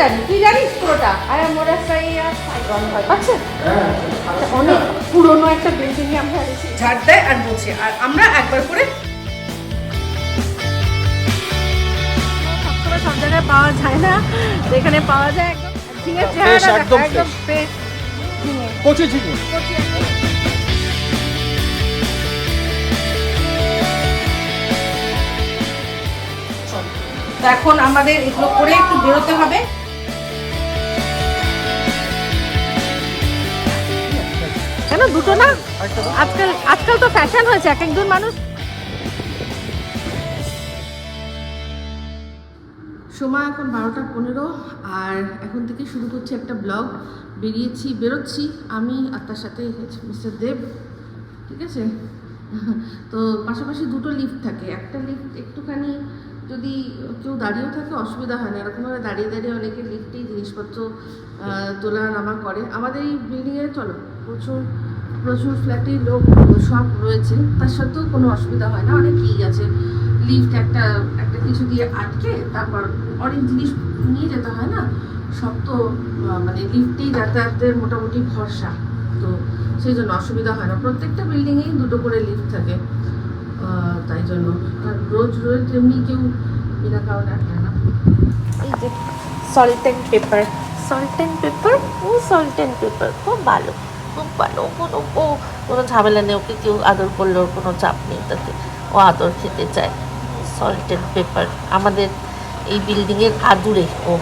জানি তুই জানিস পুরোটা? আর মোরা সাইয়া সাইগন হয়। পাচ্ছে অনেক পুরনো একটা বিল্ডিং এ আমরা এসেছি ঝাড় দেয় আর বলছে আর আমরা একবার করে সবসময় সব জায়গায় পাওয়া যায় না। যেখানে পাওয়া যায় একদম ঝিঙের Fresh, চেহারা একদম একদম fresh। ফ্রেশ ঝিঙে। কচি ঝিঙে। কচি তো এখন আমাদের এগুলো করে একটু বেরোতে হবে। কেন? দুটো না? আজকাল আজকাল তো ফ্যাশন হয়েছে, এক একজন মানুষ। সময় এখন বারোটা পনেরো, আর এখন থেকে শুরু করছি একটা ব্লগ। বেরিয়েছি, বেরোচ্ছি। আমি আর তার সাথে মিস্টার দেব, ঠিক আছে? তো পাশাপাশি দুটো লিফট থাকে। একটা লিফট একটুখানি যদি কেউ দাঁড়িয়েও থাকে, অসুবিধা হয় না। এরকমভাবে দাঁড়িয়ে দাঁড়িয়ে অনেকে লিফটেই জিনিসপত্র তোলা, নামা করে। আমাদের এই বিল্ডিংয়ে চলো, প্রচুর প্রচুর ফ্ল্যাটে লোক সব রয়েছে। তার সত্ত্বেও কোনো অসুবিধা হয় না। অনেকেই আছে লিফট একটা একটা কিছু দিয়ে আটকে, তারপর অনেক জিনিস নিয়ে যেতে হয় না? সব তো মানে লিফটেই যাতায়াতের মোটামুটি ভরসা। তো সেই জন্য অসুবিধা হয় না। প্রত্যেকটা বিল্ডিংয়েই দুটো করে লিফট থাকে। তাই জন্য। আর রোজ রোজ এমনি কেউ বিনা কারণে আটকে না। এই যে salt and pepper salt and pepper O salt and pepper খুব ভালো। খুব ভালো কোনো ও কোনো ঝামেলা নেই, ওকে কেউ আদর করলেও কোনো চাপ নেই তাতে। ও আদর খেতে চায়। সল্ট অ্যান্ড পেপার আমাদের এই বিল্ডিংয়ের আদুরে ও।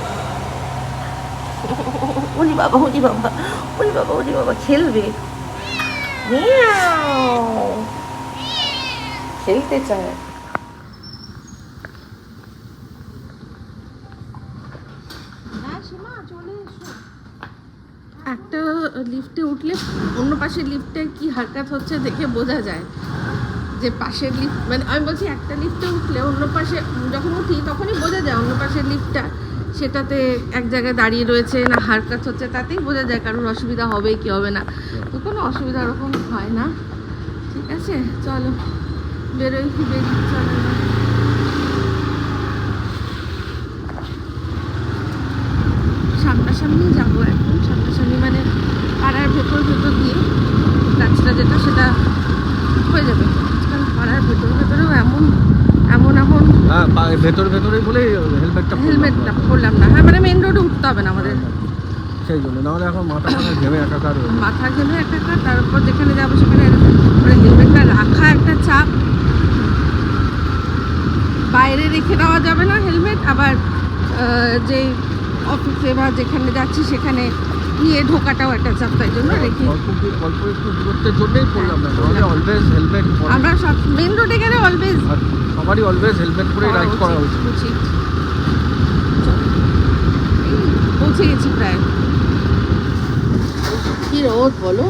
উনি বাবা উনি বাবা উনি বাবা উনি বাবা খেলবে। খেলতে চায়। একটা লিফটে উঠলে অন্য পাশের লিফটে কি হারকাত হচ্ছে দেখে বোঝা যায়। যে পাশের লিফট মানে আমি বলছি একটা লিফটে উঠলে অন্য পাশে, যখন উঠি তখনই বোঝা যায় অন্য পাশের লিফটটা সেটাতে এক জায়গায় দাঁড়িয়ে রয়েছে না হারকাত হচ্ছে তাতেই বোঝা যায় কারোর অসুবিধা হবে কি হবে না। তো কোনো অসুবিধা ওরকম হয় না। ঠিক আছে? চলো, বেরোই, বেরিয়ে চলো। সামনাসামনি যাব এখন সামনাসামনি মানে পাড়ার ভেতর ভেতর দিয়ে কাজটা যেটা সেটা হয়ে যাবে আজকাল পাড়ার ভেতর ভেতরেও এমন এমন এমন হ্যাঁ পা- ভেতরে ভেতরে বলে হেলমেটটা হেলমেটটা পরলাম না। হ্যাঁ মানে মেন রোডে উঠতে হবে না আমাদের। সেই জন্য। নাহলে এখন মাথা মাথা ঘেমে একাকার হয়ে মাথা ঘেমে একটা কাজ তারপর যেখানে যাব সেখানে মানে হেলমেটটা রাখা একটা চাপ। বাইরে রেখে দেওয়া যাবে না হেলমেট আবার যে অফিসে বা যেখানে যাচ্ছি সেখানে নিয়ে ঢোকাটাও একটা চাপ তাই জন্য রেখে অল্প অল্প একটু দূরত্বের জন্যই না অলওয়েজ হেলমেট আমরা সব মেন রোডে গেলে অলওয়েজ সবারই অলওয়েজ হেলমেট পরে রাইড করা উচিত। পৌঁছে গেছি প্রায়। কি রোদ বলো?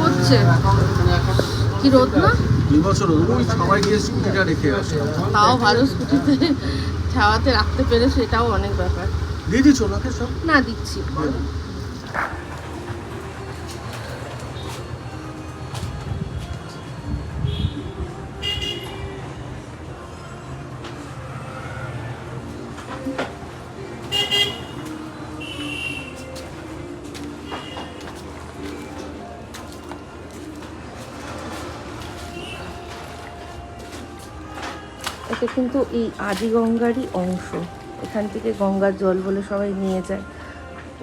হচ্ছে। কি রোদ না? তাও ভালো স্কুটিতে ছাওয়াতে রাখতে পেরে সেটাও অনেক ব্যাপার। দিয়ে দিচ্ছ না দিচ্ছি। কিন্তু এই আদি গঙ্গারই অংশ। এখান থেকে গঙ্গার জল বলে সবাই নিয়ে যায়।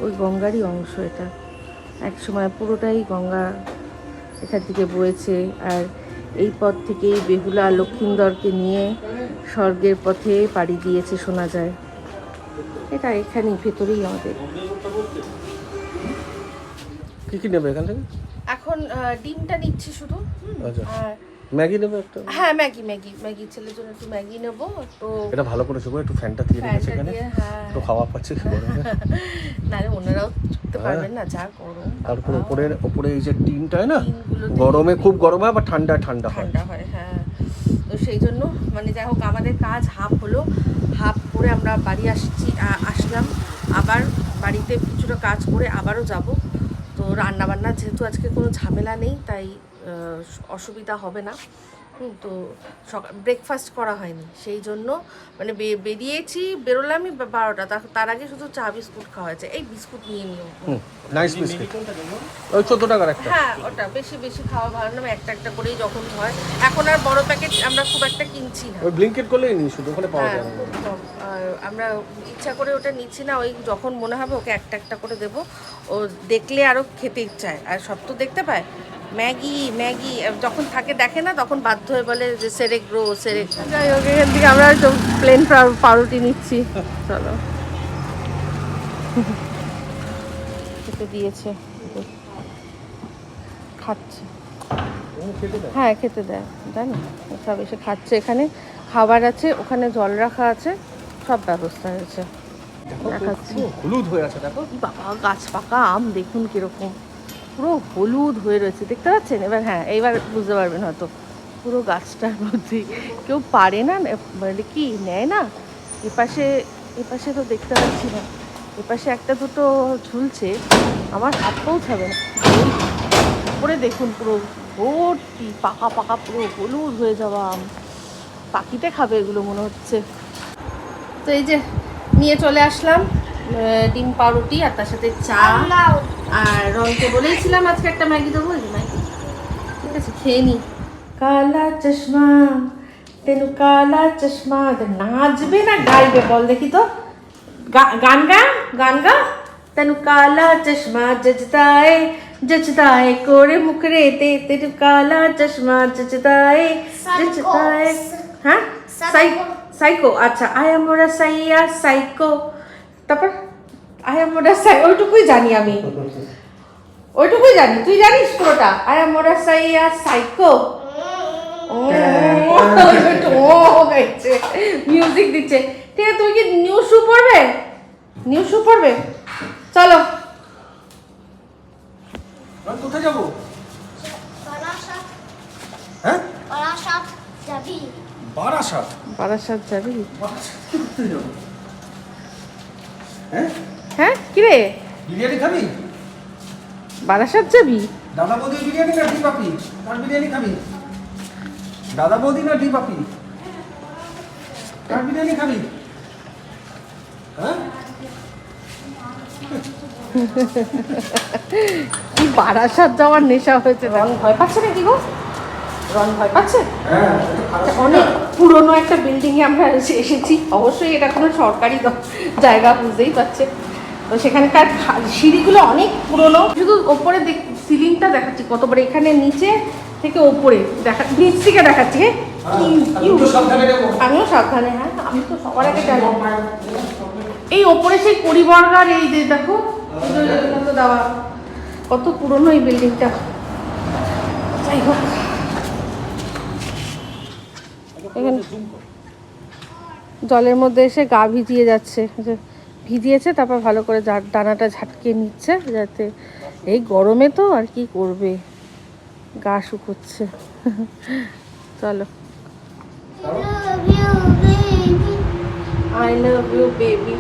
ওই গঙ্গারই অংশ এটা। এক সময় পুরোটাই গঙ্গা এখান থেকে বয়েছে। আর এই পথ থেকেই বেহুলা লক্ষিন্দরকে নিয়ে স্বর্গের পথে পাড়ি দিয়েছে শোনা যায়। এটা এখানেই ভেতরেই আমাদের। কি কি নেবে এখান থেকে? এখন ডিমটা নিচ্ছি শুধু। আচ্ছা। আর ম্যাগি নেবে একটা? হ্যাঁ ম্যাগি ম্যাগি ম্যাগি ছেলের জন্য একটু ম্যাগি নেব তো এটা ভালো করে শুকো একটু ফ্যানটা দিয়ে দেবে ফ্যানটা সেখানে। দিয়ে হ্যাঁ। একটু হাওয়া পাচ্ছে কি গরমে। নাহলে ওনারাও চুপতে হ্যাঁ। পারবেন না যা গরম তারপর উপরে উপরে এই যে টিনটা না? গরমে খুব গরম হয় আবার ঠান্ডা ঠান্ডা হয়। ঠান্ডা হয় হ্যাঁ। তো সেই জন্য মানে যাই হোক আমাদের কাজ হাফ হলো। হাফ করে আমরা বাড়ি আসছি আসলাম। আবার বাড়িতে কিছুটা কাজ করে আবারও যাব। তো রান্না বান্না যেহেতু আজকে কোনো ঝামেলা নেই তাই অসুবিধা হবে না। হুম, তো সকাল ব্রেকফাস্ট করা হয়নি। সেই জন্য মানে বে- বেরিয়েছি বেরোলামই বারোটা। তার- তার আগে শুধু চা বিস্কুট খাওয়া হয়েছে। এই বিস্কুট নিয়ে নিও। নাইস বিস্কিট ওই চোদ্দ টাকার একটা। হ্যাঁ ওটা। বেশি বেশি খাওয়া ভালো না একটা একটা করেই যখন হয়। এখন আর বড় প্যাকেট আমরা খুব একটা কিনছি না। ওই ব্লিঙ্কেট করলেই নি শুধু ওখানে পাওয়া হ্যাঁ যায় আমরা ইচ্ছা করে ওটা নিচ্ছি না ওই যখন মনে হবে ওকে একটা একটা করে দেবো। ও দেখলে আরও খেতে ইচ্ছায় আর সব তো দেখতে পায়। ম্যাগি ম্যাগি যখন থাকে দেখে না তখন বাধ্য হয়ে বলে যে সেরেক গ্রো সেরেক। যাই হোক এখান থেকে আমরা প্লেন পাউরুটি নিচ্ছি। চলো। খেতে দিয়েছে। খাচ্ছে। খেতে দেয়? হ্যাঁ খেতে দেয়। জানি। সব এসে খাচ্ছে এখানে। খাবার আছে ওখানে জল রাখা আছে। সব ব্যবস্থা হয়েছে। দেখাচ্ছি। হলুদ হয়ে আছে দেখো। বাবা গাছ পাকা আম দেখুন কীরকম। পুরো হলুদ হয়ে রয়েছে দেখতে পাচ্ছেন? এবার হ্যাঁ এইবার বুঝতে পারবেন হয়তো। পুরো গাছটার মধ্যে কেউ পারে না মানে কি নেয় না? এপাশে এপাশে তো দেখতে পাচ্ছি না। এপাশে একটা দুটো ঝুলছে আমার হাত পৌঁছাবে না। উপরে দেখুন পুরো ভর্তি পাকা পাকা পুরো হলুদ হয়ে যাওয়া আম। পাখিতে খাবে এগুলো মনে হচ্ছে। তো এই যে নিয়ে চলে আসলাম ডিম পাউরুটি আর তার সাথে চা আর রনকে বলেইছিলাম আজকে একটা ম্যাগি দেবো এই ম্যাগি। ঠিক আছে খেয়ে নি। কালা চশমা তেনু কালা চশমা নাচবে না গাইবে বল দেখি তো। গান গা গান গা। তেনু কালা চশমা জজদায় জজদায় করে মুখরে তে তেনু কালা চশমা জজদায় জজদায় হ্যাঁ? সাই সাইকো আচ্ছা আয়া মোরা সাইয়া সাইকো তারপর আয়া মোরা সাই ওইটুকুই জানি আমি। ওইটুকুই জানি তুই জানিস পুরোটা? আয়া মোরা সাইয়া সাইকো মিউজিক দিচ্ছে। ঠিক আছে তুমি কি নিউজ শু পড়বে নিউজ শু পড়বে চলো। কোথায় যাব? হ্যাঁ? যাবি। বারাসাত। বারাসাত যাবি? হ্যাঁ? হ্যাঁ? কিরে? বিরিয়ানি খাবি? বারাসাত যাবি? দাদা বৌদি বিরিয়ানি না পাপি কার বিরিয়ানি খাবি? দাদা বৌদি না পাপি কার বিরিয়ানি খাবি? হ্যাঁ? কি বারাসাত যাওয়ার নেশা হয়েছে ভয় পাচ্ছে নাকি গো? রন ভয় পাচ্ছে হ্যাঁ অনেক পুরনো একটা বিল্ডিং এ আমরা এসে- এসেছি। অবশ্যই এটা কোনো সরকারি জায়গা বুঝতেই পারছে। তো সেখানকার সিঁড়িগুলো অনেক পুরনো। শুধু ওপরে দেখ সিলিংটা দেখাচ্ছি কতবার এখানে নিচে থেকে ওপরে দেখা নিচ থেকে দেখাচ্ছি হ্যাঁ? যাব আমিও সাবধানে হ্যাঁ? আমি তো সবার আগে জানি। এই ওপরে সেই পরিবর্গার এই যে দেখো দেওয়া কত পুরনো এই বিল্ডিংটা যাই হোক। এখানে জলের মধ্যে এসে গা ভিজিয়ে যাচ্ছে। যে ভিজিয়েছে, তারপর ভালো করে দানাটা ঝাটকে নিচ্ছে, যাতে এই গরমে তো আর কি করবে? গা শুকোচ্ছে। চলো। I love you baby.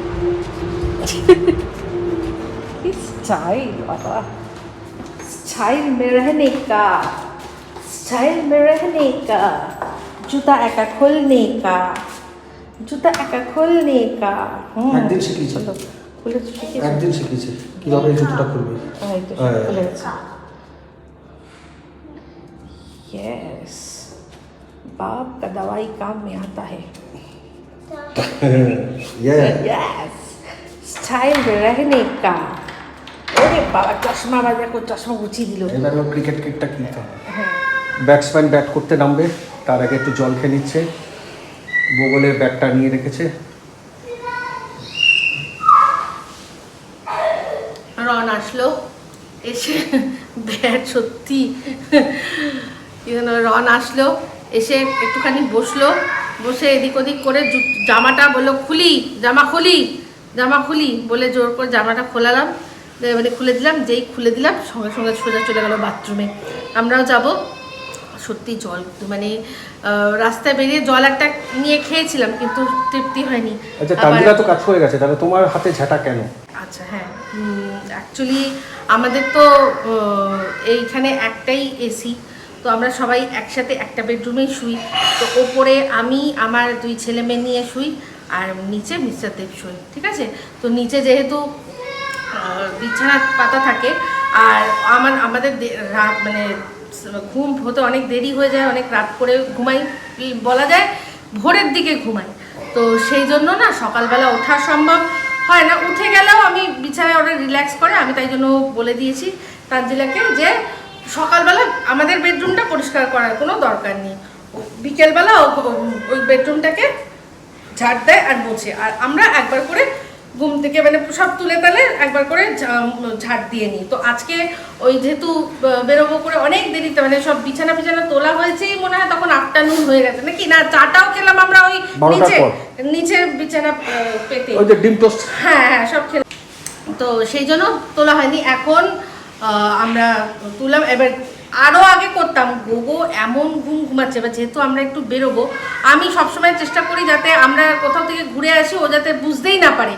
Style বাবা স্টাইল কা। স্টাইল মেরহনে কা। का स्टाइल में रहने का जूता एका खोलने का जूता एका खोलने का হুম, একদিন শিখিয়েছি। চলো, খুলে শিখেছি একদিন শিখেছি কিভাবে এই জুতোটা খুলবে এই তো হ্যাঁ। খুলে গেছে यस बाप का दवाई काम में आता है ইয়ে यस स्टाइल में रहने का ওরে বাবা চশমা বাজা করে চশমা গুছিয়ে দিল এবার ওর ক্রিকেট কিটটা কিনতে হবে ব্যাটসম্যান ব্যাট করতে নামবে তার আগে একটু জল খেয়ে নিচ্ছে। বগলের ব্যাটটা নিয়ে রেখেছে। রন আসলো। এসে ব্যাট সত্যি। রন আসলো। এসে একটুখানি বসল। বসে এদিক ওদিক করে জামাটা বলল, খুলি, জামা খুলি জামা খুলি। বলে জোর করে জামাটা খোলালাম। এবারে খুলে দিলাম। যেই খুলে দিলাম, সঙ্গে সঙ্গে সোজা চলে গেল বাথরুমে আমরাও যাব। সত্যি জল মানে রাস্তায় বেরিয়ে জল একটা নিয়ে খেয়েছিলাম কিন্তু তৃপ্তি হয়নি। আচ্ছা তানজিলা তো কাজ করে গেছে তাহলে তোমার হাতে ঝাঁটা কেন? আচ্ছা হ্যাঁ অ্যাকচুয়ালি আমাদের তো এইখানে একটাই এসি তো আমরা সবাই একসাথে একটা বেডরুমেই শুই। তো ওপরে আমি আমার দুই ছেলে মেয়ে নিয়ে শুই আর নিচে মিস্টার দেব শুই ঠিক আছে? তো নিচে যেহেতু বিছানা পাতা থাকে আর আমার আমাদের মানে ঘুম হতে অনেক দেরি হয়ে যায়, অনেক রাত করে ঘুমাই, বলা যায় ভোরের দিকে ঘুমাই। তো সেই জন্য না সকালবেলা ওঠা সম্ভব হয় না। উঠে গেলেও আমি বিছানায় ওরা রিল্যাক্স করে, আমি তাই জন্য বলে দিয়েছি তানজিলাকে যে সকালবেলা আমাদের বেডরুমটা পরিষ্কার করার কোনো দরকার নেই। বিকেলবেলা ওই বেডরুমটাকে ঝাড় দেয় আর মোছে। আর আমরা একবার করে ঘুম থেকে মানে সব তুলে তালে একবার করে ঝাড় দিয়ে নিই। তো আজকে ওই যেহেতু বেরোবো করে অনেক দেরিতে মানে সব বিছানা বিছানা তোলা হয়েছেই মনে হয় তখন আফটারনুন হয়ে গেছে। নাকি? না চাটাও খেলাম আমরা ওই নিচে। নিচে বিছানা পেতে। ওই যে ডিম টোস্ট। হ্যাঁ হ্যাঁ সব খেলাম। তো সেই জন্য তোলা হয়নি। এখন আহ, আমরা তুললাম। এবার আরও আগে করতাম। গোগো এমন ঘুম ঘুমাচ্ছে, এবার যেহেতু আমরা একটু বেরোবো, আমি সবসময় চেষ্টা করি যাতে আমরা কোথাও থেকে ঘুরে আসি, ও যাতে বুঝতেই না পারে।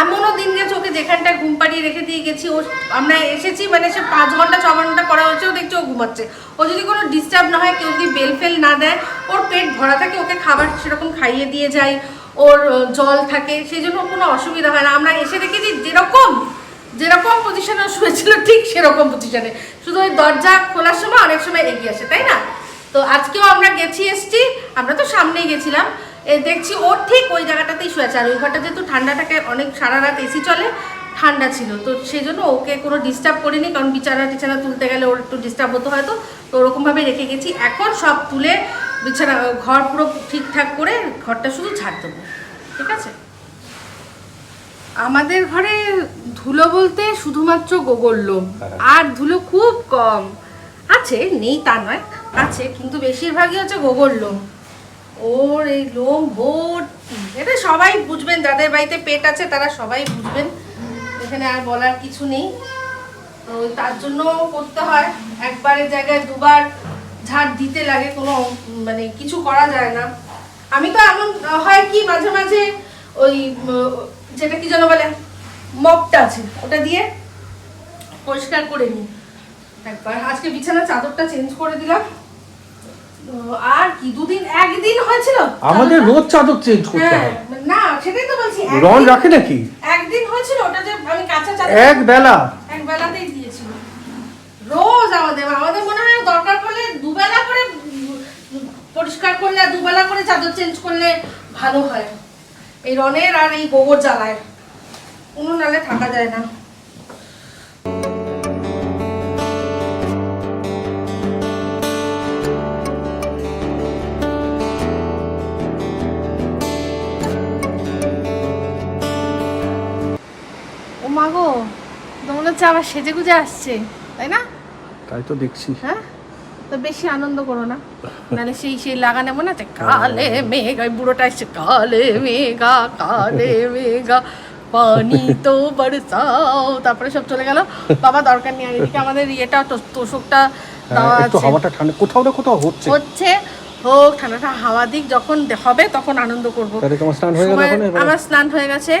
এমনও দিন গেছে, ওকে যেখানটায় ঘুম পাড়িয়ে রেখে দিয়ে গেছি, ও আমরা এসেছি মানে সে পাঁচ ঘণ্টা, ছ ঘণ্টা করা হচ্ছে, ও দেখছি ও ঘুমাচ্ছে। ও যদি কোনো ডিস্টার্ব না হয়, কেউ যদি বেল ফেল না দেয়, ওর পেট ভরা থাকে, ওকে খাবার সেরকম খাইয়ে দিয়ে যায় ওর জল থাকে, সেই জন্য কোনো অসুবিধা হয় না। আমরা এসে দেখেছি যেরকম যেরকম পজিশনে শুয়েছিল, ঠিক সেরকম পজিশনে শুধু ওই দরজা খোলার সময় অনেক সময় এগিয়ে আসে, তাই না? তো আজকেও আমরা গেছি, এসছি, আমরা তো সামনেই গেছিলাম। দেখছি ওর ঠিক ওই জায়গাটাতেই শুয়েছে আর ওই ঘরটা যেহেতু ঠান্ডাটাকে অনেক সারা রাত এসি চলে, ঠান্ডা ছিল। তো সেই জন্য ওকে কোনো ডিস্টার্ব করিনি, কারণ বিছানা টিছানা তুলতে গেলে ওর একটু ডিস্টার্ব হতো হয়তো। তো ওরকমভাবে রেখে গেছি। এখন সব তুলে বিছানা ঘর পুরো ঠিকঠাক করে ঘরটা শুধু ছাড় দেবো। ঠিক আছে? আমাদের ঘরে ধুলো বলতে শুধুমাত্র গোবর লোম। আর ধুলো খুব কম। আছে নেই তা নয় আছে কিন্তু বেশিরভাগই হচ্ছে গোবর লোম। ওর এই লোম ভর্তি এটা সবাই বুঝবেন যাদের বাড়িতে পেট আছে তারা সবাই বুঝবেন। এখানে আর বলার কিছু নেই। তো তার জন্য করতে হয় একবারের জায়গায় দুবার ঝাড় দিতে লাগে কোনো মানে কিছু করা যায় না। আমি তো এমন হয় কি মাঝে মাঝে ওই যেটা কি যেন বলে মপটা আছে ওটা দিয়ে পরিষ্কার করে নিই একবার আজকে বিছানা চাদরটা চেঞ্জ করে দিলাম। আর কি দুদিন একদিন হয়েছিল? আমাদের রোজ চাদর চেঞ্জ করতে হ্যাঁ হয়। না সেটাই তো বলছি রন একদিন- রাখে নাকি? একদিন হয়েছিল ওটা যে আমি কাঁচা চাদর এক বেলা। এক বেলাতেই দিয়েছিল। রোজ আমাদের আমাদের মনে হয় দরকার পড়লে দুবেলা করে পরিষ্কার করলে দুবেলা করে চাদর চেঞ্জ করলে ভালো হয়। এই রনের আর এই গোবর জ্বালায়। কোনো নালে থাকা যায় না। মাগো তো মনে হচ্ছে আবার সেজে গুজে আসছে তাই না? তাই তো দেখছি। হ্যাঁ? তো বেশি আনন্দ করো না। নাহলে সেই সেই লাগানে মনে আছে কালে মেঘা ওই বুড়োটা এসছে কালে মেঘা কালে মেঘা। পানি তো বরসাও। তারপরে সব চলে গেল। বাবা দরকার নেই আর এদিকে আমাদের ইয়েটা তো- তোষকটা দেওয়া হ্যাঁ, আছে। হাওয়াটা ঠান্ডা কোথাও না কোথাও হচ্ছে। হচ্ছে হোক ঠান্ডাটা হাওয়া দিক যখন হবে তখন আনন্দ করব। তাহলে তোমার স্নান হয়ে গেল সময়- এখন এবারে? আমার স্নান হয়ে গেছে।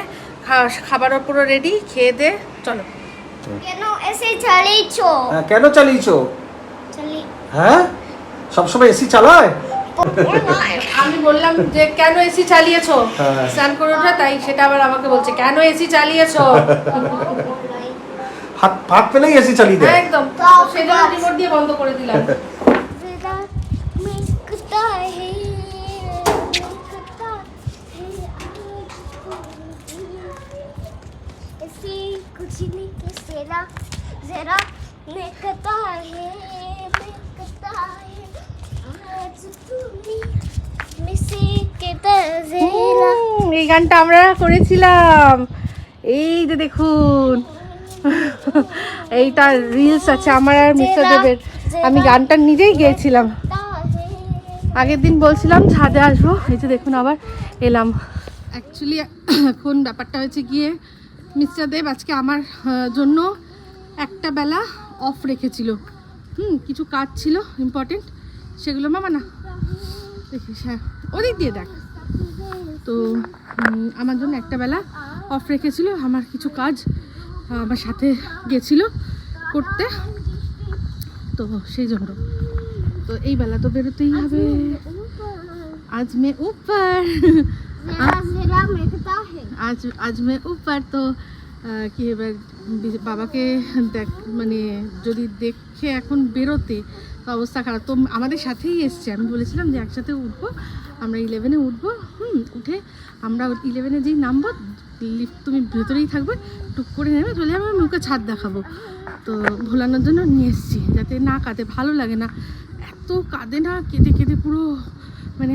খাবারও পুরো রেডি খেয়ে দে চলো। কেন এসে চালিয়েছো? হ্যাঁ, কেন চালিয়েছো? চালি হ্যাঁ? সবসময় এসি চালায়? আমি বললাম যে কেন এসি চালিয়েছো হ্যাঁ। স্নান করে ওঠা তাই সেটা আবার আমাকে বলছে কেন এসি চালিয়েছো হাত হাত পেলেই এসি চালিয়ে দেয় একদম সেটা রিমোট দিয়ে বন্ধ করে দিলাম जरा मिलता है मिलता है ऐसी कुछ नहीं के सेरा जरा मिलता है मिलता है आज এই গানটা আমরা করেছিলাম। এই যে দেখুন। এইটা রিলস আছে আমার আর মিস্টার দেবের। আমি গানটা নিজেই গেয়েছিলাম। আগের দিন বলছিলাম ছাদে আসব। এই যে দেখুন আবার এলাম। অ্যাকচুয়ালি এখন ব্যাপারটা হয়েছে গিয়ে মিস্টার দেব আজকে আমার জন্য একটা বেলা অফ রেখেছিল। হুম কিছু কাজ ছিল ইম্পর্টেন্ট সেগুলো মামা না। দেখিস হ্যাঁ ওদিক দিয়ে দেখ। তো আমার জন্য একটা বেলা অফ রেখেছিল আমার কিছু কাজ আমার সাথে গেছিল করতে। তো সেই জন্য। তো এই বেলা তো বেরোতেই হবে। আজ মে উপর। আজ আজ মে উপর তো কি এবার বাবাকে দেখ মানে যদি দেখে এখন বেরোতে তো অবস্থা খারাপ। তো আমাদের সাথেই এসছে। আমি বলেছিলাম যে একসাথে উঠবো। আমরা ইলেভেনে উঠবো, হুম, উঠে আমরা ইলেভেনে যেই নামবো লিফট তুমি ভেতরেই থাকবে, টুক করে নেবে চলে যাবে, আমি ওকে ছাদ দেখাবো। তো ভোলানোর জন্য নিয়ে এসেছি, যাতে না কাঁদে, ভালো লাগে না। এত কাঁদে না, কেঁদে কেঁদে পুরো মানে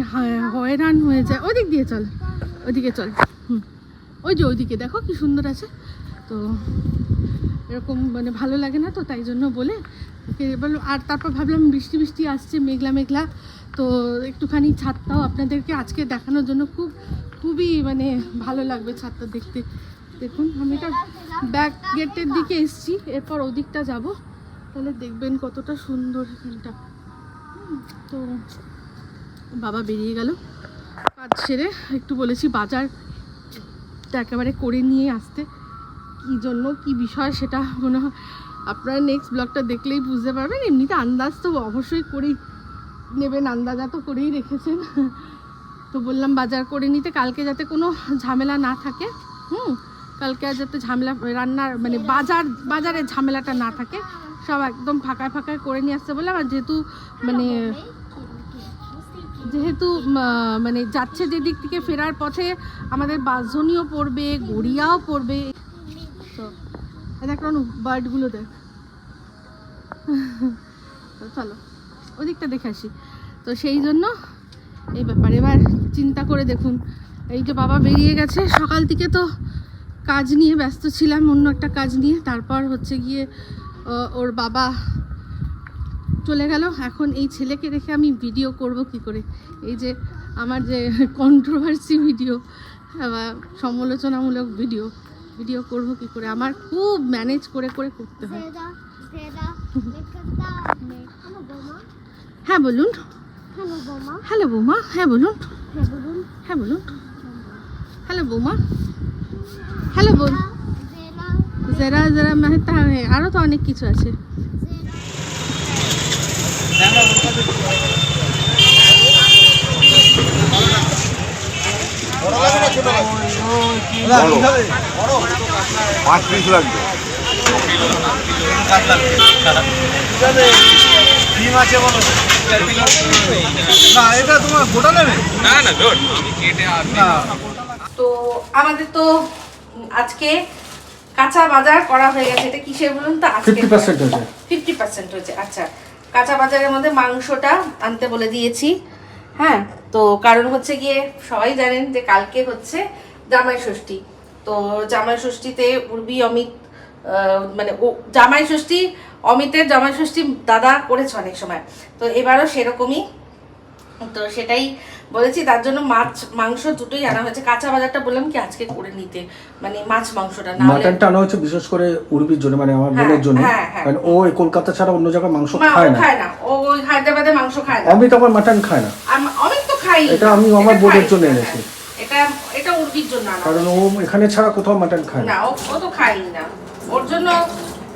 হয়রান হয়ে যায়। ওদিক দিয়ে চল, ওদিকে চল, হুম। ওই যে ওইদিকে, দেখো কি সুন্দর আছে। তো এরকম মানে ভালো লাগে না তো, তাই জন্য বলে, ওকে আর তারপর ভাবলাম বৃষ্টি বৃষ্টি আসছে, মেঘলা মেঘলা। তো একটুখানি ছাদটাও আপনাদেরকে আজকে দেখানোর জন্য খুব, খুবই মানে ভালো লাগবে ছাদটা দেখতে। দেখুন, আমি এটা ব্যাক গেটের দিকে এসেছি, এরপর ওদিকটা যাব। তাহলে দেখবেন কতটা সুন্দর এখানটা তো বাবা বেরিয়ে গেল। কাজ সেরে একটু বলেছি বাজারটা একেবারে করে নিয়ে আসতে। কী জন্য, কি বিষয় সেটা মনে হয় আপনারা নেক্সট ব্লগটা দেখলেই বুঝতে পারবেন। এমনিতে আন্দাজ তো অবশ্যই করেই নেবেন, আন্দাজা তো করেই রেখেছেন। তো বললাম বাজার করে নিতে, কালকে যাতে কোনো ঝামেলা না থাকে, হুম? কালকে আর যাতে ঝামেলা, রান্নার মানে বাজার বাজারে ঝামেলাটা না থাকে, সব একদম ফাঁকায় ফাঁকায় করে নিয়ে আসতে বললাম আর যেহেতু মানে যেহেতু মানে যাচ্ছে যেদিক থেকে ফেরার পথে, আমাদের বাঁশঝনিও পড়বে, গড়িয়াও পড়বে। তো দেখ বার্ডগুলো দেখ। চলো। ওদিকটা দেখে আসি তো সেই জন্য এই ব্যাপার এবার চিন্তা করে দেখুন এই যে বাবা বেরিয়ে গেছে সকাল থেকে তো কাজ নিয়ে ব্যস্ত ছিলাম অন্য একটা কাজ নিয়ে তারপর হচ্ছে গিয়ে ওর বাবা চলে গেল এখন এই ছেলেকে রেখে আমি ভিডিও করব কি করে এই যে আমার যে কন্ট্রোভার্সি ভিডিও বা সমালোচনামূলক ভিডিও ভিডিও করব কি করে আমার খুব ম্যানেজ করে করে করতে হয় হ্যাঁ বলুন। হ্যালো বৌমা। হ্যাঁ, হ্যাঁ বলুন। হ্যাঁ বলুন। হ্যালো বৌমা। হ্যালো বৌ জেরা জেরা মেহতা মানে আরও তো অনেক কিছু আছে। পাঁচ পিস লাগবে। ডিম আছে বলো। না এটা তোমার গোটা নেবে না না জোর। আমি কেটে তো আমাদের তো আজকে কাঁচা বাজার করা হয়ে গেছে। এটা কিসের বলুন তো? আজকে ফিফটি পার্সেন্ট হয়েছে। ফিফটি পার্সেন্ট হয়েছে আচ্ছা। কাঁচা বাজারের মধ্যে মাংসটা আনতে বলে দিয়েছি। হ্যাঁ তো কারণ হচ্ছে গিয়ে সবাই জানেন যে কালকে হচ্ছে জামাই ষষ্ঠী। তো জামাই ষষ্ঠীতে উর্বি অমিত মানে ও জামাই ষষ্ঠী অমিতের জামাই ষষ্ঠী দাদা করেছে অনেক সময়। তো এবারও সেরকমই। তো সেটাই বলেছি তার জন্য মাছ মাংস দুটোই আনা হয়েছে। কাঁচা বাজারটা বললাম কি আজকে করে নিতে। মানে মাছ মাংসটা না মাটনটা আনা হয়েছে বিশেষ করে উর্বির জন্য মানে আমার হ্যাঁ, বোনের জন্য। হ্যাঁ, হ্যাঁ। কারণ ও এই কলকাতা ছাড়া অন্য জায়গায় মাংস খায় না। খায় না। ও ওই হায়দ্রাবাদে মাংস খায় না। অমিত আবার মাটন খায় না। আম- অমিত তো খাই। এটা আমি আমার বোনের জন্য এনেছি। এটা এটা উর্বির জন্য আনা কারণ ও এখানে ছাড়া কোথাও মাটন খায় না। ও তো খাই না। ওর জন্য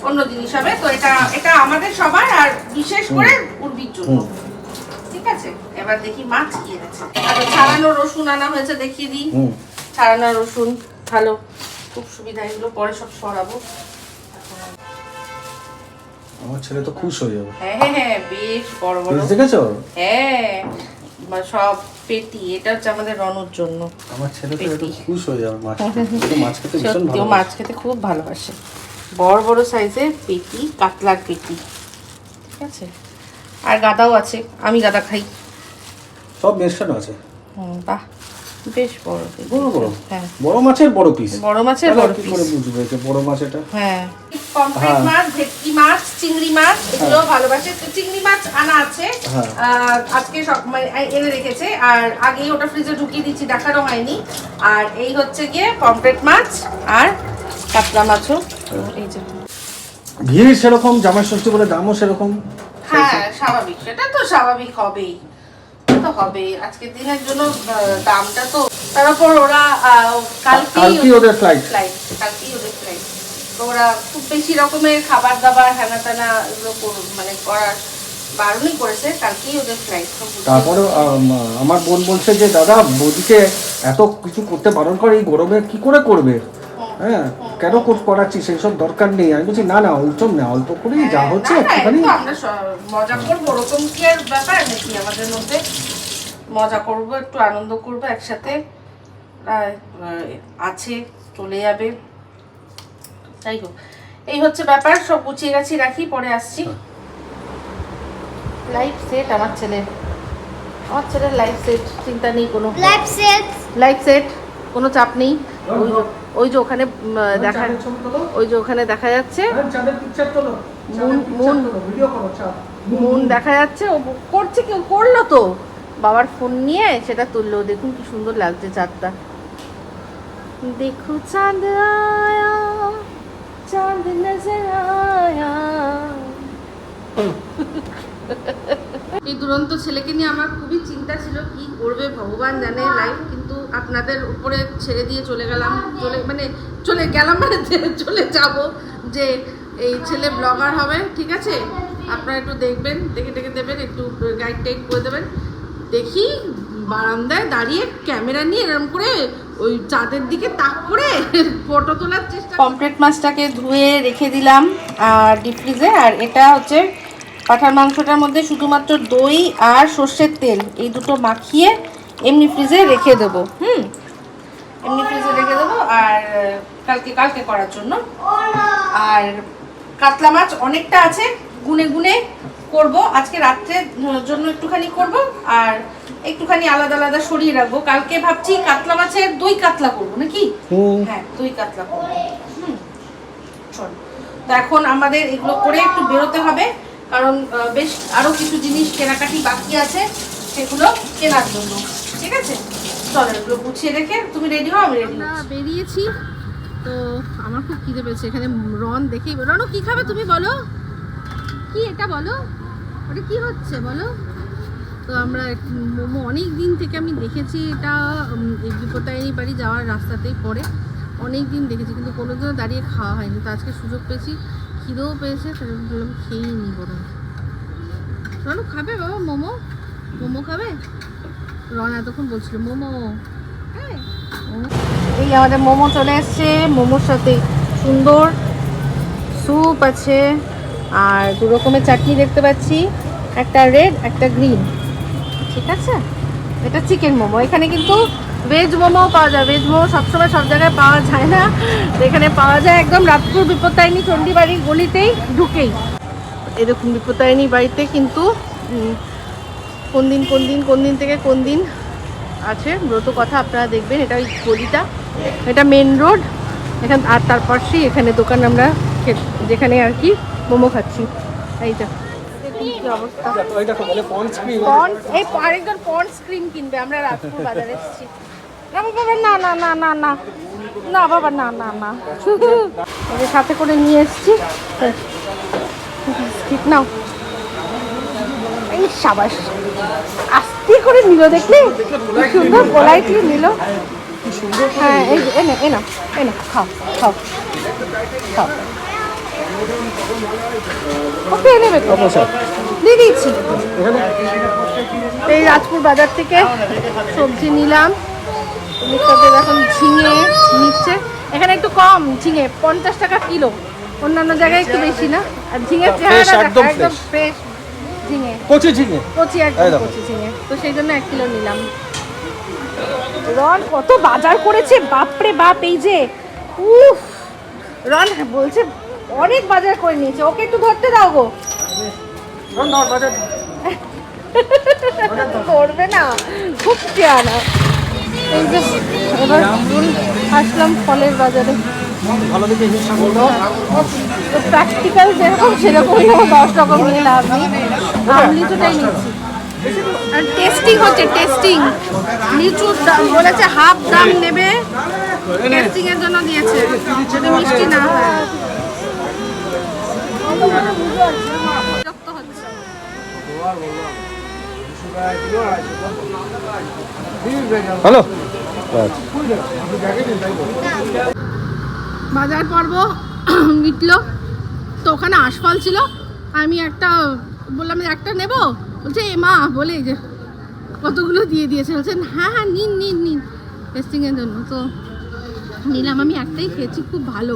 অন্য জিনিস হবে। তো এটা এটা আমাদের সবার আর বিশেষ করে উর্বির জন্য ঠিক আছে? এবার দেখি মাছ কি এনেছে আচ্ছা ছাড়ানো রসুন আনা হয়েছে দেখিয়ে দিই। ছাড়ানো রসুন ভালো। খুব সুবিধা এগুলো পরে সব সরাবো। আমার ছেলে তো খুশ হয়ে যাবে। হ্যাঁ হ্যাঁ হ্যাঁ বেশ বড় বড়। দেখেছ? হ্যাঁ সব পেটি এটা হচ্ছে আমাদের রনুর জন্য। আমার ছেলে তো একটু। খুশ হয়ে যাবে মাছ খেতে। মাছ খেতে ভীষণ ভালো মাছ খেতে খুব ভালোবাসে। বড় বড় সাইজের পেটি কাতলার পেটি। ঠিক আছে? আর গাদাও আছে আমি গাদা খাই। সব মেশানো আছে। হুম, বাহ। বেশ বড়। বড় বড়? হ্যাঁ। বড় মাছের বড় পিস বড় মাছের বড় পিস করে বুঝবে যে বড় মাছ এটা হ্যাঁ। পমফ্রেট হ্যাঁ। মাছ ভেটকি মাছ চিংড়ি মাছ এগুলো ভালোবাসে। তো চিংড়ি মাছ আনা আছে। হ্যাঁ। আর আজকে সব মানে এনে রেখেছে। আর আগেই ওটা ফ্রিজে ঢুকিয়ে দিচ্ছি দেখানো হয়নি। আর এই হচ্ছে গিয়ে পমফ্রেট মাছ আর কাতলা মাছও। এই যে। ভিড় সেরকম জামাই ষষ্ঠী বলে দামও সেরকম? হ্যাঁ স্বাভাবিক। সেটা তো স্বাভাবিক হবেই। তো হবে আজকের দিনের জন্য দামটা তো তার উপর ওরা কালকেই ওদের। ফ্লাইট কালকেই ওদের ফ্লাইট তো ওরা খুব বেশি রকমের খাবার দাবার হ্যানা টানা এগুলো মানে করার বারণই করেছে কালকেই ওদের ফ্লাইট তারপরে আমার বোন বলছে যে দাদা বৌদিকে এত কিছু করতে বারণ করে এই গরমে কি করে করবে? হ্যাঁ কেন কোট করাচ্ছি সেই সব দরকার নেই। আমি বলছি না না অল্প না অল্প করেই যা হচ্ছে একটুখানি। আমরা মজা করব ওরকম কি আর ব্যাপার নাকি আমাদের মধ্যে? মজা করব একটু আনন্দ করব একসাথে আছে চলে যাবে। যাই হোক এই হচ্ছে ব্যাপার সব গুছিয়ে গেছি রাখি পরে আসছি। লাইফ সেট আমার ছেলের আমার ছেলের লাইফ সেট চিন্তা নেই কোনো। Life set. লাইফ সেট কোনো চাপ নেই। ওই যে- ওখানে দেখা ছবি তোলো। ওই যে ওখানে দেখা যাচ্ছে। হ্যাঁ, মুন- মুন- মন দেখা যাচ্ছে ও করছে কেউ করল তো। বাবার ফোন নিয়ে সেটা তুললো দেখুন কি সুন্দর লাগছে চাঁদটা। দেখো চাঁদ আয়া চাঁদ নজর আয়া। এই দুরন্ত ছেলেকে নিয়ে আমার খুবই চিন্তা ছিল কি করবে ভগবান জানে লাইফ আপনাদের উপরে ছেড়ে দিয়ে চলে গেলাম, চলে মানে চলে গেলাম মানে চলে যাব, যে এই ছেলে ব্লগার হবে, ঠিক আছে? আপনারা একটু দেখবেন, দেখে দেখে দেবেন, একটু গাইড টাইড করে দেবেন। দেখি বারান্দায় দাঁড়িয়ে ক্যামেরা নিয়ে এরকম করে ওই চাঁদের দিকে তাক করে ফটো তোলার চেষ্টা পমপ্লেট মাছটাকে ধুয়ে রেখে দিলাম, আর ডিপ ফ্রিজে আর এটা হচ্ছে পাঠার মাংসটার মধ্যে শুধুমাত্র দই আর সর্ষের তেল, এই দুটো মাখিয়ে এমনি ফ্রিজে রেখে দেবো হুম? এমনি ফ্রিজে রেখে দেবো আর কালকে কালকে করার জন্য। আর কাতলা মাছ অনেকটা আছে গুনে গুনে করব। আজকে রাত্রের জন্য একটুখানি করব আর একটুখানি আলাদা আলাদা সরিয়ে রাখব। কালকে ভাবছি কাতলা মাছের দই কাতলা করব নাকি? হ্যাঁ দই কাতলা করব। হুম চল। তো এখন আমাদের এগুলো করে একটু বেরোতে হবে কারণ বেশ আরও কিছু জিনিস কেনাকাটি বাকি আছে সেগুলো কেনার জন্য। ঠিক আছে? চলো এগুলো গুছিয়ে রেখে তুমি রেডি হও আমি রেডি বেরিয়েছি। তো আমার খুব খিদে পেয়েছে এখানে রন দেখেই রনও কি খাবে তুমি বলো? কি এটা বলো? ওটা কি হচ্ছে বলো? তো আমরা মোমো অনেক দিন থেকে আমি দেখেছি এটা উম, বাড়ি যাওয়ার রাস্তাতেই পড়ে। অনেক দিন দেখেছি কিন্তু কোনোদিনও দাঁড়িয়ে খাওয়া হয়নি। তো আজকে সুযোগ পেয়েছি খিদেও পেয়েছে সেটা বললাম খেয়েই নি বরং রনু খাবে বাবা মোমো? মোমো খাবে? রন এতক্ষণ বলছিল মোমো। হ্যাঁ। এই আমাদের মোমো চলে এসছে। মোমোর সাথে সুন্দর স্যুপ আছে আর দু রকমের চাটনি দেখতে পাচ্ছি। একটা রেড একটা গ্রিন। ঠিক আছে? এটা চিকেন মোমো। এখানে কিন্তু ভেজ মোমো পাওয়া যায়। ভেজ মোমো সবসময় সব জায়গায় পাওয়া যায় না। এখানে পাওয়া যায় একদম রাতপুর বিপত্তায়নী চণ্ডীবাড়ির গলিতেই ঢুকেই। এরকম বিপত্তায়নী বাড়িতে কিন্তু কোন দিন কোন দিন কোন দিন থেকে কোন দিন আছে, ব্রত কথা আপনারা দেখবেন, এটা ওই গলিটা। এটা মেন রোড এখান, আর তার পাশেই এখানে দোকান আমরা যেখানে আর কি মোমো খাচ্ছি। এইটা আরেকজন ক্রিম কিনবে, আমরা বাজারে এসেছি। না, বাবা না না না না না। না, বাবা, না না না। সাথে করে নিয়ে এসেছি। ঠিক সাবাস। আস্তে করে নিল দেখলে? সুন্দর পোলাইটলি নিল। হ্যাঁ এই এনে এনা এনা খাও খাও খাও। ওকে দিয়ে দিচ্ছি। এই রাজপুর বাজার থেকে সবজি নিলাম। এখন ঝিঙে নিচ্ছে। এখানে একটু কম ঝিঙে পঞ্চাশ টাকা কিলো। অন্যান্য জায়গায় একটু বেশি না। আর ঝিঙের চেহারা fresh, একদম একদম ফ্রেশ ঝিঙে। কচি ঝিঙে? কচি একদম কচি ঝিঙে। তো সেই জন্য এক কিলো নিলাম। রন কত বাজার করেছে বাপরে বাপ এই যে উফ। রন বলছে অনেক বাজার করে নিয়েছে ওকে একটু ধরতে দাও গো। রন ধর, বাজার। করবে না খুব চেয়ারা এই যে এবার আসলাম ফলের বাজারে। প্র্যাকটিক্যাল যেরকম সেরকমই দশ রকম নিয়ে লাভ নেই আম নিচ্ছি। আর টেস্টিং হচ্ছে টেস্টিং লিচুর দাম বলেছে হাফ দাম নেবে। টেস্টিং এর জন্য দিয়েছে। যদি মিষ্টি না হয়। বিরক্ত হচ্ছে। হ্যালো। বাজার পর্ব মিটলো। তো ওখানে আশফল ছিল। আমি একটা, বললাম একটা নেব? বলছে, এ মা, বলে যে কতগুলো দিয়ে দিয়েছে। বলছেন হ্যাঁ হ্যাঁ নিন নিন নিন টেস্টিংয়ের জন্য। তো নিলাম, আমি একটাই খেয়েছি, খুব ভালো।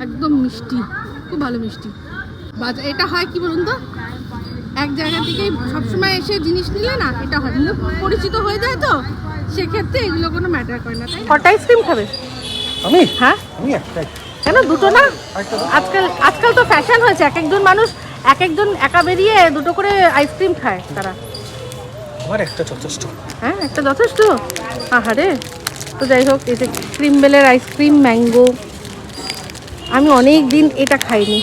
একদম মিষ্টি, খুব ভালো মিষ্টি। বাজার এটা হয় কি বলুন তো? এক জায়গা থেকে সবসময় এসে জিনিস নিলে না এটা হয়। মুখ পরিচিত হয়ে যায় তো সেক্ষেত্রে এগুলো কোনো ম্যাটার করে না তাই? কটা আইসক্রিম খাবে? আমি? হ্যাঁ? আমি একটাই। কেন? দুটো না? আজকাল আজকাল তো ফ্যাশন হয়েছে এক একজন মানুষ এক একজন একা বেরিয়ে দুটো করে আইসক্রিম খায় তারা। আমার একটা যথেষ্ট। হ্যাঁ একটা যথেষ্ট? আহারে তো যাই হোক এই যে ক্রিম বেলের আইসক্রিম ম্যাঙ্গো আমি অনেক দিন এটা খাইনি।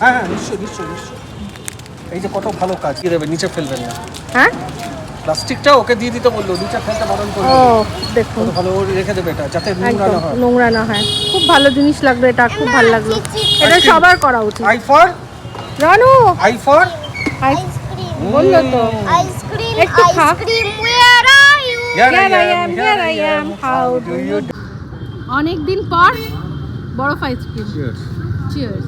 হ্যাঁ হ্যাঁ নিশ্চয়ই নিশ্চয়ই নিশ্চয়ই। এই যে কত ভালো কাজ। দিয়ে দেবে? নিচে ফেলবেন না। হ্যাঁ? প্লাস্টিকটা ওকে দিয়ে দিতে বলল নিচে ফেলতে বারণ ও করল দেখুন ভালো ও রেখে দেবে এটা যাতে নোংরা না হয়। নোংরা না হয়। খুব ভালো জিনিস লাগল এটা খুব ভালো লাগল। এটা সবার করা উচিত। I for Ranu! I for ice Ice cream. বলল তো। Cream. একটু খা। Cream. Where are you? Here Here I am, here I am. How do অনেক দিন পর বরফ আইসক্রিম Cheers. চিয়ার্স